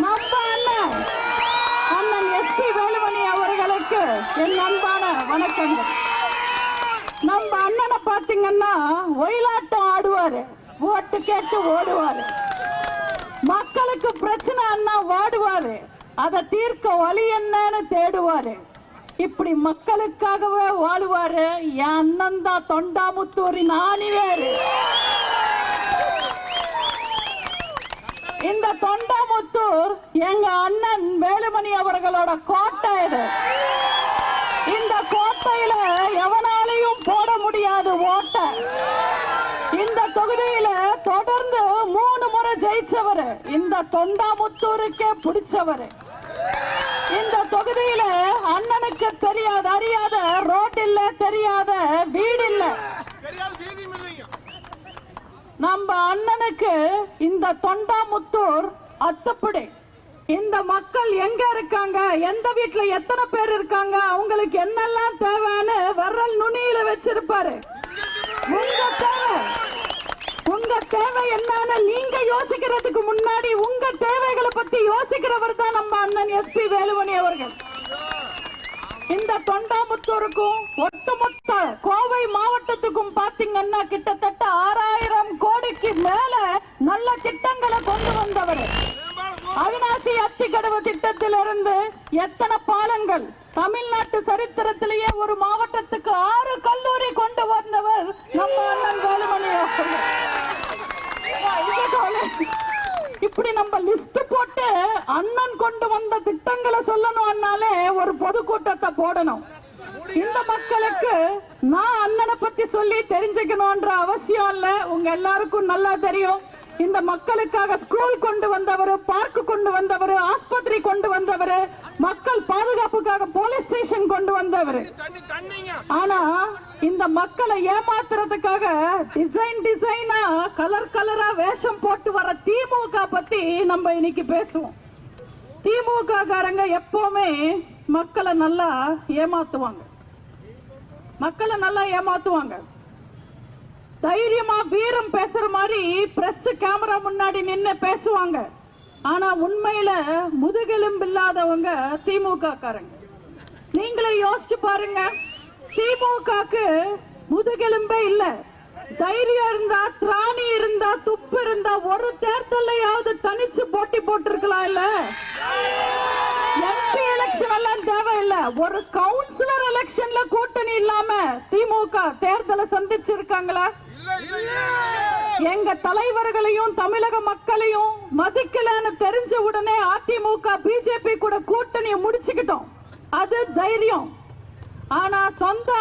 நம்ம அண்ணன் அண்ணன் எஸ் பி வேலுமணி அவர்களுக்கு என் அன்பான வணக்கங்கள். நம்ம அண்ணனை பாத்தீங்கன்னா ஒயிலாட்டம் ஆடுவாரு. ஓட்டு கேட்டு ஓடுவாரு. மக்களுக்கு பிரச்சனை அண்ணா வாடுவாரு. அதை தீர்க்க வழி என்னன்னு தேடுவாரு. இப்படி மக்களுக்காகவே வாழுவாரு. என் அண்ணன் தான் தொண்டாமுத்தூரின் ஆணிவேரு இந்த தொண்டாமுத்தூர் எங்க அண்ணன் வேலுமணி அவர்களோட கோட்டை இது. இந்த கோட்டையில எவனாலையும் போட முடியாது ஓட்டை. இந்த தொகுதியில தொடர்ந்து மூணு முறை ஜெயிச்சவர். இந்த தொண்டாமுத்தூருக்கே பிடிச்சவர். இந்த தொகுதியில அண்ணனுக்கு தெரியாத அறியாத ரோட் இல்ல தெரியாத வீடு இல்ல. நம்ம அண்ணனுக்கு இந்த தொண்டாமுத்தூர் அத்துப்படி. இந்த மக்கள் எங்க இருக்காங்க? எந்த வீட்டுல எத்தனை பேர் இருக்காங்க? அவங்களுக்கு என்னெல்லாம் தேவைன்னு வரல் நுனியில வச்சிருப்பாரு. உங்க தேவை. உங்க தேவை என்னன்னு நீங்க யோசிக்கிறதுக்கு முன்னாடி உங்க தேவைகளை பத்தி யோசிக்கிறவர் தான் நம்ம அண்ணன் எஸ்பி வேலுமணி அவர்கள். இந்த தொண்டாமுத்தூருக்கும் ஒட்டுமொத்த கோவை மாவட்டத்துக்கும் பாத்தீங்கன்னா கிட்டத்தட்ட ஆறாயிரம் கோடிக்கு மேல நல்ல திட்டங்களை கொண்டு வந்தவர். அவினாசி அத்திக்கடவு திட்டத்திலிருந்து எத்தனை பாலங்கள் தமிழ்நாட்டு சரித்திரத்திலேயே ஒரு மாவட்டத்துக்கு ஆறு கல்லூரி கொண்டு வந்தவர் நம்ம அண்ணன் வேலுமணி இப்படி நம்ம லிஸ்ட் போட்டு அண்ணன் கொண்டு வந்த திட்டங்களை சொல்லணும்னாலே ஒரு பொதுக்கூட்டத்தை போடணும். இந்த மக்களுக்கு நான் அண்ணனை பத்தி சொல்லி தெரிஞ்சுக்கணும்ன்ற அவசியம் இல்ல. உங்க எல்லாருக்கும் நல்லா தெரியும். இந்த மக்களுக்காக ஸ்கூல் கொண்டு வந்தவர் பார்க் கொண்டு வந்தவர் ஆஸ்பத்திரி கொண்டு வந்தவர் மக்கள் பாதுகாப்புக்காக போலீஸ் ஸ்டேஷன் கொண்டு வந்தவர். ஆனா இந்த மக்களை ஏமாத்துறதுக்காக டிசைன் டிசைனா கலர் கலரா வேஷம் போட்டு வர திமுக பத்தி நம்ம இன்னைக்கு பேசுவோம். திமுக காரங்க எப்பவுமே மக்களை நல்லா ஏமாத்துவாங்க. மக்களை நல்லா ஏமாத்துவாங்க. தைரியமா வீரம் பேசுற மாதிரி பிரஸ் கேமரா முன்னாடி நின்று பேசுவாங்க. ஆனா உண்மையில முதுகெலும்பு இல்லாதவங்க திமுக காரங்க நீங்களே யோசிச்சு பாருங்க. திமுகக்கு முதுகெலும்பே இல்ல. தைரியம் இருந்தா திராணி இருந்தா துப்பு இருந்தா ஒரு தேர்தலையாவது தனிச்சு போட்டி போட்டிருக்கலாம் இல்ல? எம்பி எலெக்ஷன் எல்லாம் தேவையில்ல. ஒரு கவுன்சிலர் எலெக்ஷன்ல கூட்டணி இல்லாம திமுக தேர்தலை சந்திச்சிருக்காங்களா? எங்க தலைவர்களையும் தமிழக மக்களையும் மதிக்கலன்னு தெரிஞ்ச உடனே அதிமுக பிஜேபி கூட கூட்டணியை முடிச்சுக்கிட்டோம். அது தைரியம். ஆனா சொந்த